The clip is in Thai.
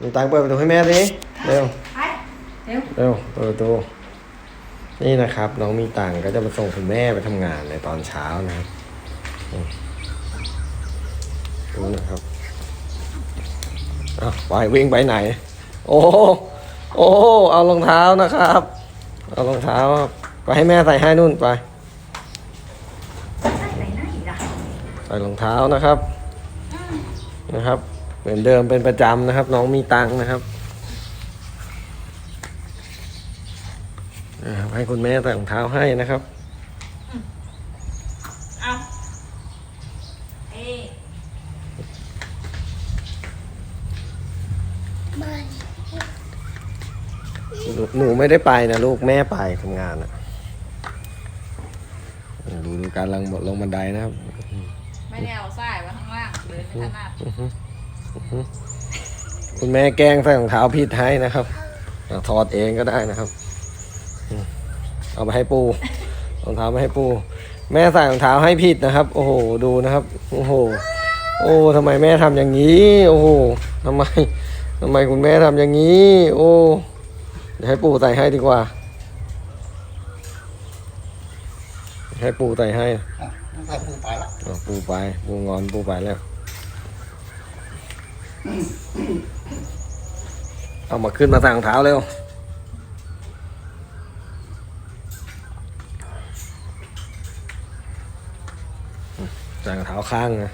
มีตังเปิดประตูให้แม่สิเร็วไปเร็วเร็วเปิดประตูนี่นะครับ น้องมีตังก็จะมาส่งคุณแม่ไปทำงานในตอนเช้านะครับอืมดูนะครับอ้าวไปวิ่งไปไหน โอ้โหโอ้โหเอารองเท้านะครับ เอารองเท้าไปให้แม่ใส่ให้นู่นไปไหนไหนล่ะใส่รองเท้านะครับนะครับ เหมือนเดิมเป็นประจำนะครับ น้องมีตังค์นะครับนะครับให้คุณแม่ใส่รองเท้าให้นะครับเอาเอ๊ะหนูหนูไม่ได้ไปนะลูกแม่ไปทำงานอะดูดูการลงลงบันไดนะครับ ไม่ได้เอาสายไว้ข้างล่างเลยไม่ถนัด คุณแม่แกล้งใส่รองเท้าผิดให้นะครับอะถอดเองก็ได้นะครับอืมเอาไปให้ปูรองเท้าไปให้ปู แม่ใส่รองเท้าให้ผิดนะครับ โอ้โห ดูนะครับ โอ้โห โอ้ทำไมแม่ทำอย่างนี้ โอ้โหทำไมทำไมคุณแม่ทำอย่างนี้ โอ้เดี๋ยวให้ปูใส่ให้ดีกว่า ให้ปูใส่ให้อะใส่ปูไปละอะปูไป ปูงอนปูไปแล้ว เอามาขึ้นมาใส่รองเท้าเร็ว ใส่รองเท้าข้างนะ